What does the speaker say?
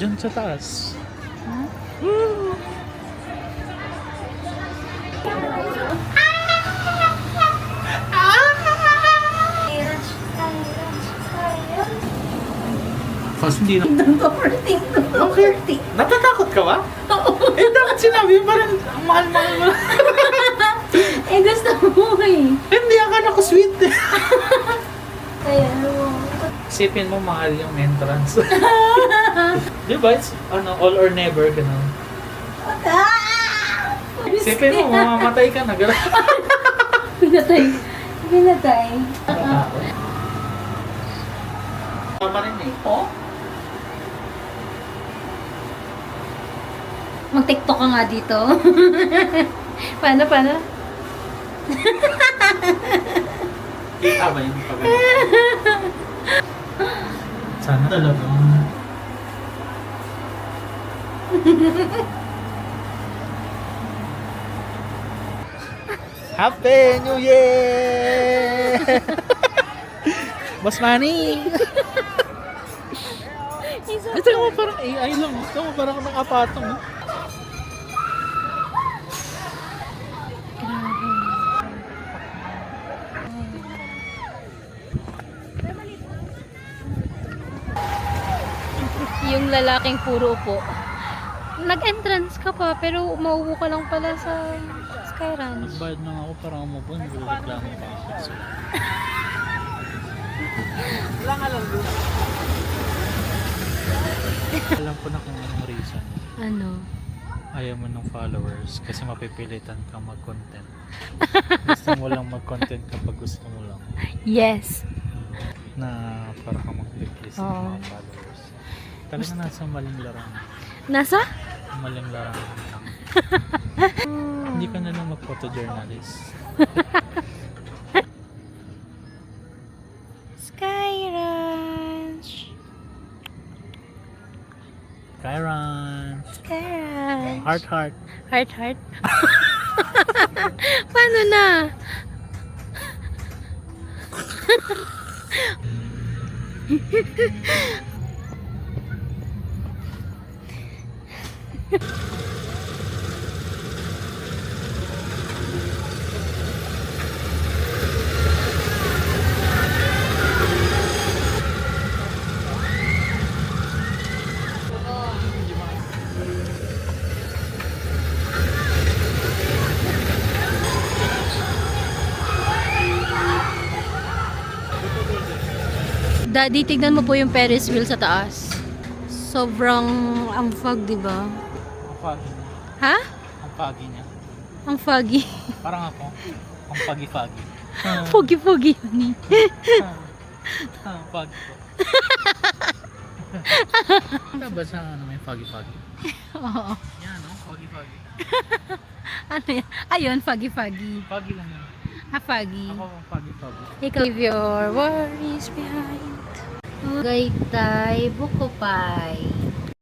Diyan sa taas. Tapos hindi na... Overthink to Okay. Natatakot ka ba? eh, dapat sinabi parang ang mahal-mahal mo. Eh, gusto mo eh. Hindi, akala ko sweet eh. Kaya. Isipin mo, mahal yung entrance. Di ba? It's, ano, all or never, gano'n. Isipin mo, mamamatay ka na, gano'n. Pinatay. Pinatay. Tama rin eh. Oh? Mag-tiktok ka nga dito. paano, paano? Kita ba yung pag Sana talaga. Happy New Year! Mas money! Ito mo parang AI lang. Ito mo parang nakapatong. Yung lalaking puro upo. Nag-entrance ka pa, pero maupo ka lang pala sa Sky Ranch. Nagbayad na ako para umupo. Nagreklamo pa ako. Wala nga lang doon. Alam ko na kung anong reason. Ano? Ayaw mo ng followers kasi mapipilitan kang mag-content. gusto mo lang mag-content kapag gusto mo lang. Yes. Na para ka mag-please ng Oo. mga followers. Talaga nasa maling larang. Nasa? Maling larang lang. Hindi ka na lang mag-photojournalist. Sky Ranch. Kyron! Sky Ranch. Heart heart! Heart, heart. Paano na? Daddy, tignan mo po yung Ferris wheel sa taas. Sobrang ang fog, di ba? Ang foggy. Ha? Ang foggy niya. Ang foggy. Parang ako. Ang foggy-foggy. Foggy-foggy yun eh. Ah, foggy. Ito ba sa ano may foggy-foggy? Oo. Yan, no? Foggy-foggy. Ano yan? Ayun, foggy-foggy. Foggy lang yun. Ha, foggy. Ako ang foggy-foggy. Ikaw, leave your worries behind. Gaytay, Bukopay.